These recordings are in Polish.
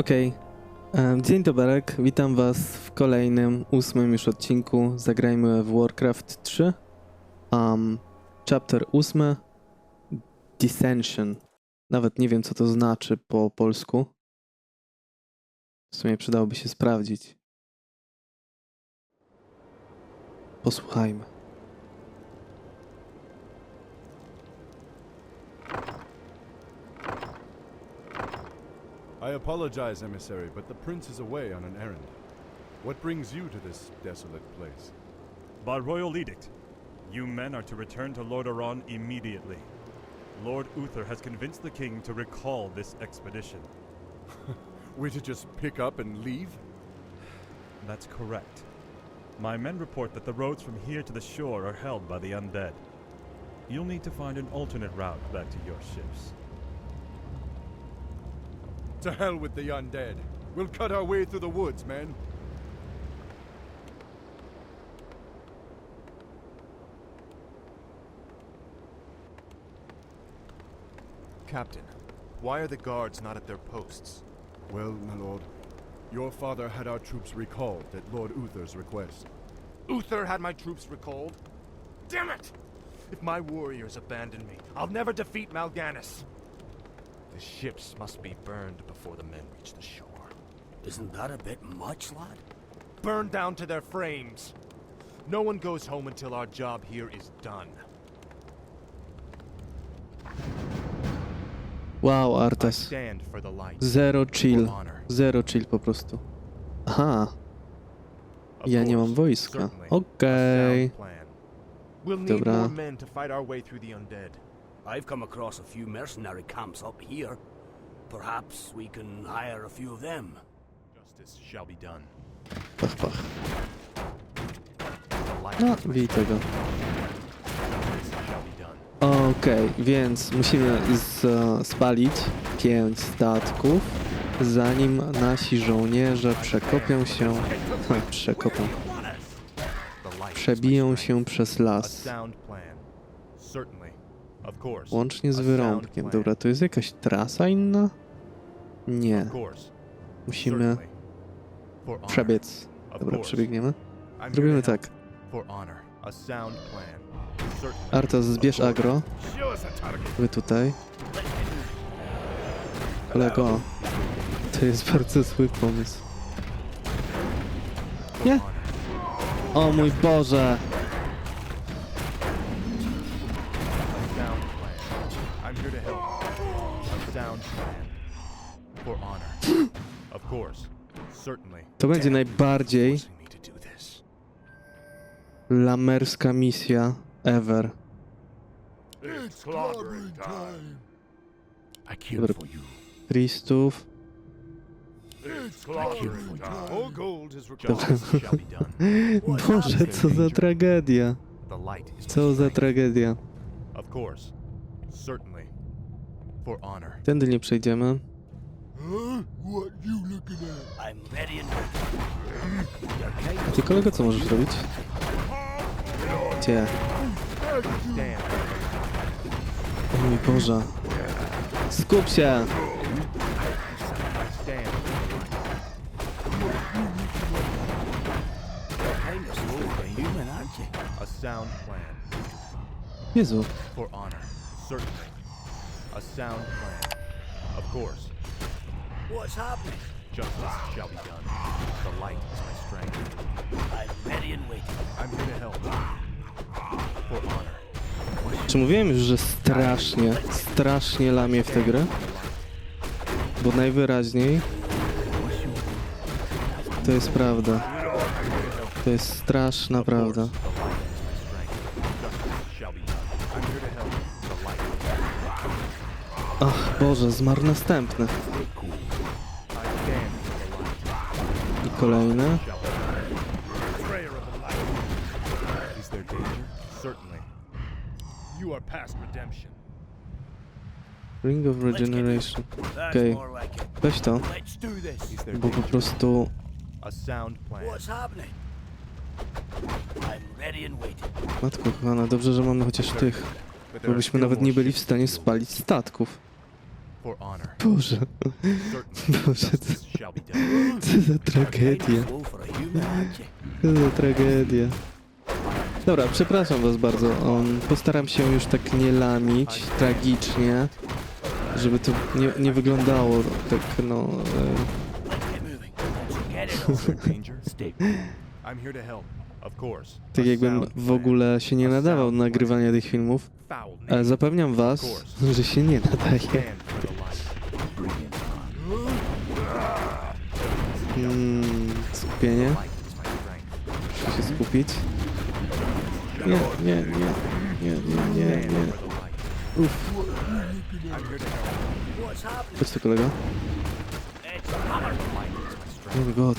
Okej. Em, Dzień dobry, witam was w kolejnym, ósmym już odcinku. Zagrajmy w Warcraft 3. Um, chapter 8. Dissension. Nawet nie wiem, co to znaczy po polsku. W sumie przydałoby się sprawdzić. Posłuchajmy. I apologize, emissary, but the prince is away on an errand. What brings you to this desolate place? By royal edict, you men are to return to Lord Lordaeron immediately. Lord Uther has convinced the king to recall this expedition. We're to just pick up and leave? That's correct. My men report that the roads from here to the shore are held by the undead. You'll need to find an alternate route back to your ships. To hell with the undead. We'll cut our way through the woods, men. Captain, why are the guards not at their posts? Well, my lord, your father had our troops recalled at Lord Uther's request. Uther had my troops recalled? Damn it! If my warriors abandon me, I'll never defeat Mal'Ganis. The ships must be burned before the men reach the shore. Isn't that a bit much, lad? Burned down to their frames. No one goes home until our job here is done. Wow, I Artas. stand for the light. Zero chill. Zero chill po prostu. Aha, Of ja nie mam course, wojska. certainly. Okej. A sound plan. We'll need Dobra. I've come across a few mercenary camps up here. Perhaps we can hire a few of them. Justice shall be done. Pach, pach. No, bij tego. Okej, więc musimy z, spalić pięć statków, zanim nasi żołnierze przekopią się, ha, przekopią, przebiją się przez las, łącznie z wyrąbkiem. Dobra, to jest jakaś trasa inna? Nie, musimy przebiec. Dobra, przebiegniemy. Zrobimy tak. Artas, zbierz agro, wy tutaj. Kolego, to jest bardzo zły pomysł. Nie. O mój Boże! To będzie najbardziej lamerska misja ever. Dobra. Tristów. Boże, co za tragedia. Co za tragedia. Tędy nie przejdziemy. What you looking at? I'm ready and A ty kolego co możesz robić? Gdzie? Stand. O mój Boże. Skup się! Stand. kind of superhuman, aren't you? A sound plan. Jezu. For honor. Certainly. A sound plan. Of course. What's happening? Justice shall be done. The light is my strength. I'm ready and waiting. I'm here to help. For honor. Czy mówiłem już, że strasznie, strasznie lamię w tę grę? Bo najwyraźniej to jest prawda. To jest straszna prawda. Ach Boże, zmarł następny. Redemption. Ring of Regeneration. That's Okay. Weź to, bo po prostu. Matko kochana, dobrze, że mamy chociaż tych, bo byśmy nawet nie byli w stanie spalić statków. For honor. Boże, Boże, done. co za tragedia. Co za tragedia. Dobra, przepraszam was bardzo. Um, postaram się już tak nie lamić tragicznie, żeby to nie, nie wyglądało tak no... E, on. Tak jakbym w ogóle się nie nadawał do nagrywania tych filmów, ale zapewniam was, że się nie nadaje. Mm, skupienie. Muszę się skupić. Nie, nie, nie, nie, nie, nie, nie. Uff, chodź tu strength. Oh my god.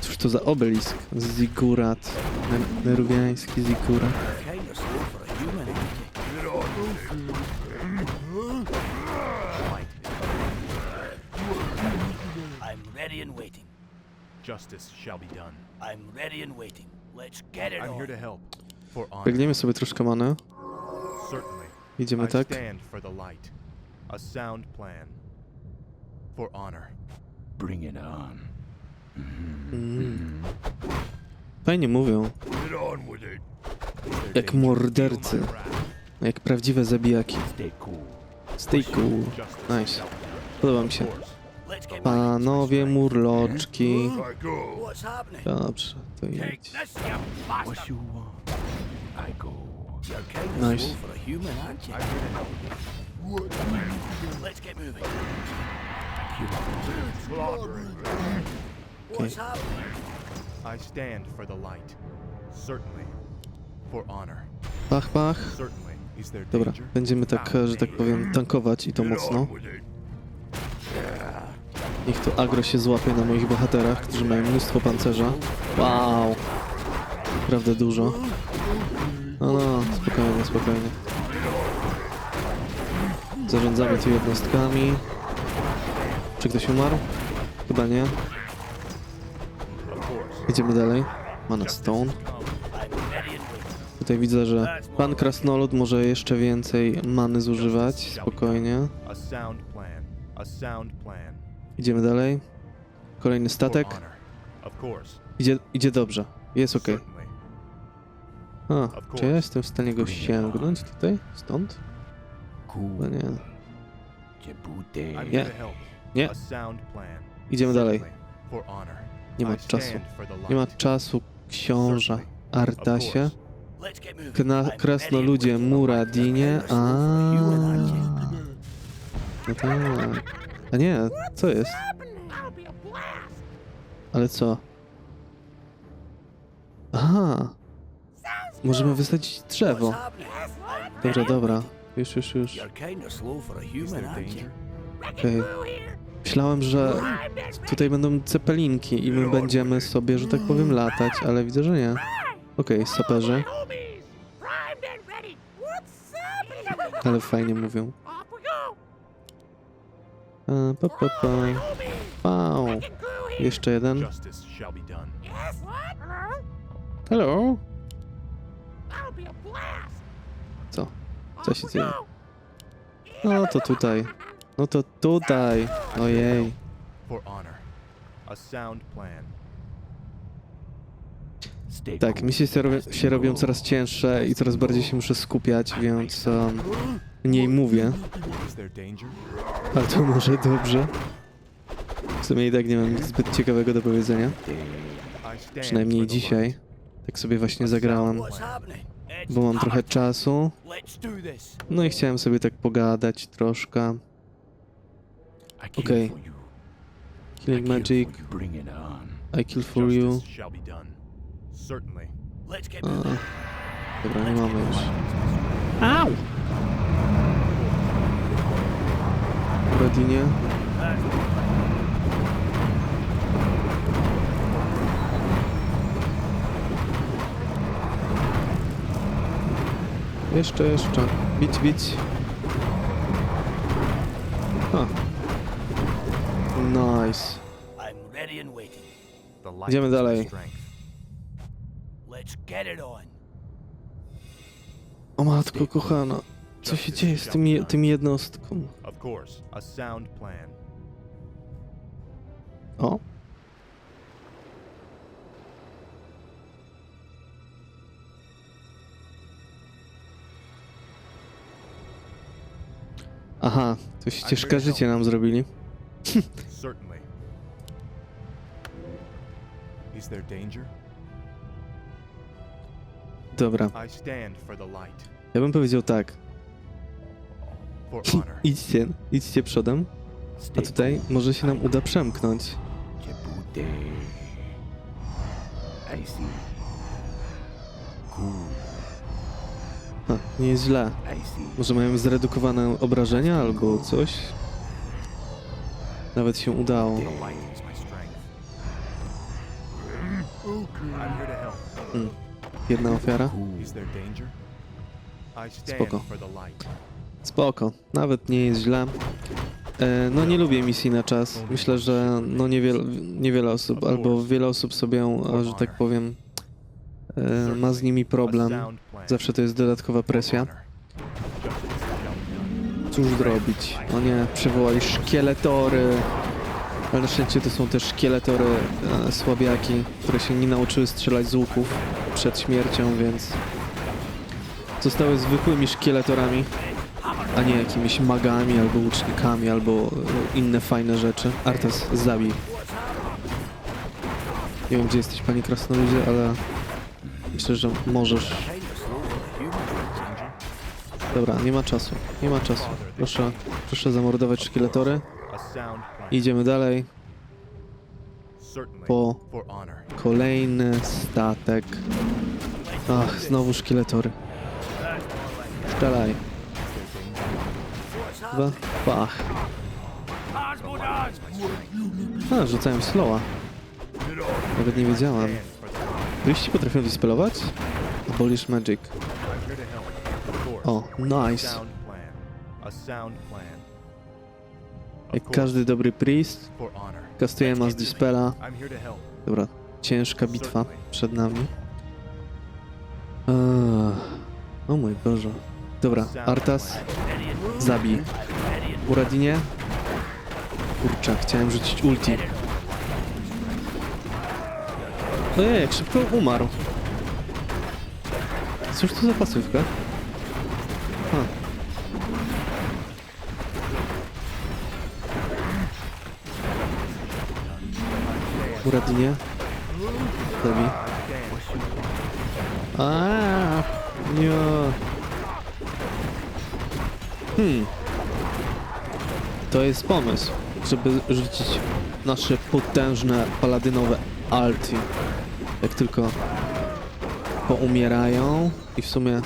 Cóż to za obelisk? Zigurat. Ner- Nerubiański zigurat. Justice shall be done. I'm ready and waiting. Let's get it I'm here to help. For honor. Biegniemy sobie troszkę manę. Certainly. Idziemy I tak. stand for the light. A sound plan. For honor. Bring it on. Mm. Fajnie mówią. Get on with it. Is there Jak mordercy. Jak prawdziwe zabijaki. Stay cool. Stay cool. Justice Nice. Podoba mi się. Panowie murloczki. Dobrze, to Take jedź. this, you bastard! What you want? I go. You're kind of Nice. Okay. I stand for the light. Certainly. For honor. Pach, pach. Dobra, będziemy tak, że tak powiem, tankować i to mocno. Niech to agro się złapie na moich bohaterach, którzy mają mnóstwo pancerza. Wow! Naprawdę dużo. No, no, spokojnie, spokojnie. Zarządzamy tu jednostkami. Czy ktoś umarł? Chyba nie. Idziemy dalej. Mana Stone. Tutaj widzę, że pan Krasnolud może jeszcze więcej many zużywać. Spokojnie. A sound plan. A sound plan. Idziemy dalej. Kolejny statek. Idzie, idzie dobrze. Jest ok. A, czy ja jestem w stanie go sięgnąć tutaj? Stąd? No nie. Nie. Nie. Idziemy dalej. Nie ma czasu. Nie ma czasu, książa. Certainly. Artasie. Kna, and waiting. Muradinie. A? No tak. A nie, co jest? Ale co? Aha. Możemy wysadzić drzewo. Dobra, dobra. Już, już, już. Okej. Myślałem, że tutaj będą cepelinki i my będziemy sobie, że tak powiem, latać, ale widzę, że nie. Okej, saperzy. Ale fajnie mówią. A, pa, pa, pa. Wow. Jeszcze jeden. Hello. Co? Co się dzieje? No to tutaj. No to tutaj. Ojej. Tak, misje się, robią, się robią coraz cięższe i coraz bardziej się muszę skupiać, więc um, mniej mówię, ale to może dobrze. W sumie i tak nie mam nic zbyt ciekawego do powiedzenia, przynajmniej dzisiaj. Tak sobie właśnie zagrałem, bo mam trochę czasu. No i chciałem sobie tak pogadać troszkę. Kill Okay. Healing Magic. I kill for you. A, dobra, nie mamy już. Rodinie. Jeszcze, jeszcze. Bić, bić. Ha. Nice. Idziemy dalej. O matko kochana. co się dzieje z be done. tymi jednostką? Of course, a sound plan. O. Aha, to ścieżka życia nam zrobili. Certainly. Is there danger? Dobra, I stand for the light, ja bym powiedział tak. Idźcie, idźcie przodem, a tutaj może się nam uda przemknąć. Ha, nie jest źle. Może mają zredukowane obrażenia albo coś? Nawet się udało. The light is my strength. I'm here to help. Mm. Jedna ofiara. Spoko. Spoko, nawet nie jest źle. E, no nie lubię misji na czas. Myślę, że no niewiele, niewiele osób, albo wiele osób sobie, że tak powiem, e, ma z nimi problem. Zawsze to jest dodatkowa presja. Cóż zrobić? O nie, przywołali szkieletory. Ale na szczęście to są też szkieletory e, słabiaki, które się nie nauczyły strzelać z łuków przed śmiercią, więc zostały zwykłymi szkieletorami, a nie jakimiś magami albo łucznikami, albo e, inne fajne rzeczy. Artas, zabij. Nie wiem, gdzie jesteś, panie krasnoludzie, ale myślę, że możesz. Dobra, nie ma czasu, nie ma czasu. Proszę, proszę zamordować szkieletory. Idziemy dalej. Po kolejny statek. Ach, znowu szkieletory. Strzelaj. Dwa, pach. A, rzucałem slowa. Nawet nie light. Wyście potrafią dispelować? Abolish magic. O, nice. Jak każdy dobry priest, kastuję Mass Dispela. Dobra, ciężka bitwa przed nami. Eee, o mój Boże. Dobra, Artas, zabij. Uradinie? Kurczę, chciałem rzucić ulti. Ojej, jak szybko umarł. Cóż to za pasywka? Ha. Uradinie? Zabij. Aaaa, nie. Hmm. To jest pomysł, żeby rzucić nasze potężne paladynowe alti. Jak tylko poumierają i w sumie,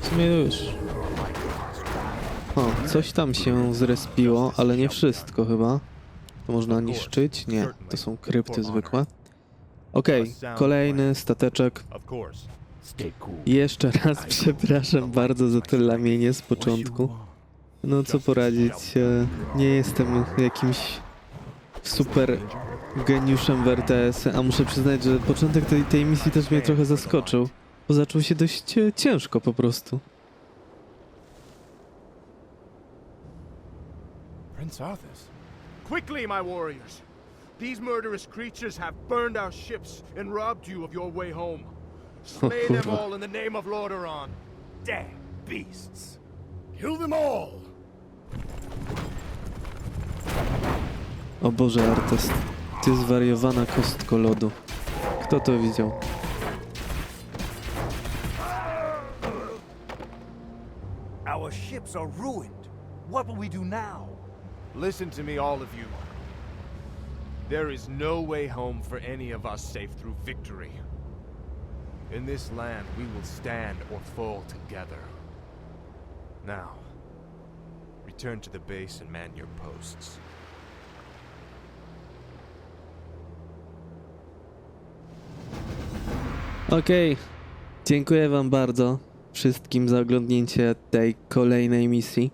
w sumie już. O, coś tam się zrespiło, ale nie wszystko chyba. To można niszczyć? Nie, to są krypty zwykłe. Okej, kolejny stateczek. Jeszcze raz przepraszam bardzo za to lamienie z początku. No co poradzić, e, nie jestem jakimś super geniuszem w RTS, a muszę przyznać, że początek tej, tej misji też mnie trochę zaskoczył, bo zaczął się dość e, ciężko po prostu. Prince Arthas. Quickly, my warriors! These murderous creatures have burned our ships and robbed you of your way home. Slay them all in the name of Lordaeron. Damn beasts! Kill them all! O Boże, Artes, ty zwariowana kostko lodu. Kto to widział? Our ships are ruined. What will we do now? Listen to me, all of you. There is no way home for any of us save through victory. In this land, we will stand or fall together. Now, return to the base and man your posts. Okej, dziękuję wam bardzo wszystkim za oglądnięcie tej kolejnej misji,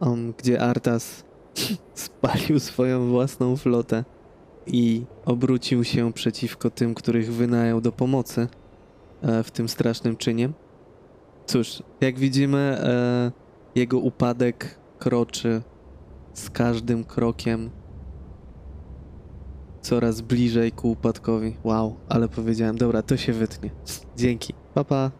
um, gdzie Artas spalił swoją własną flotę i obrócił się przeciwko tym, których wynajął do pomocy e, w tym strasznym czynie. Cóż, jak widzimy, e, jego upadek kroczy z każdym krokiem coraz bliżej ku upadkowi. Wow, ale powiedziałem, dobra, to się wytnie. Dzięki. Pa, pa.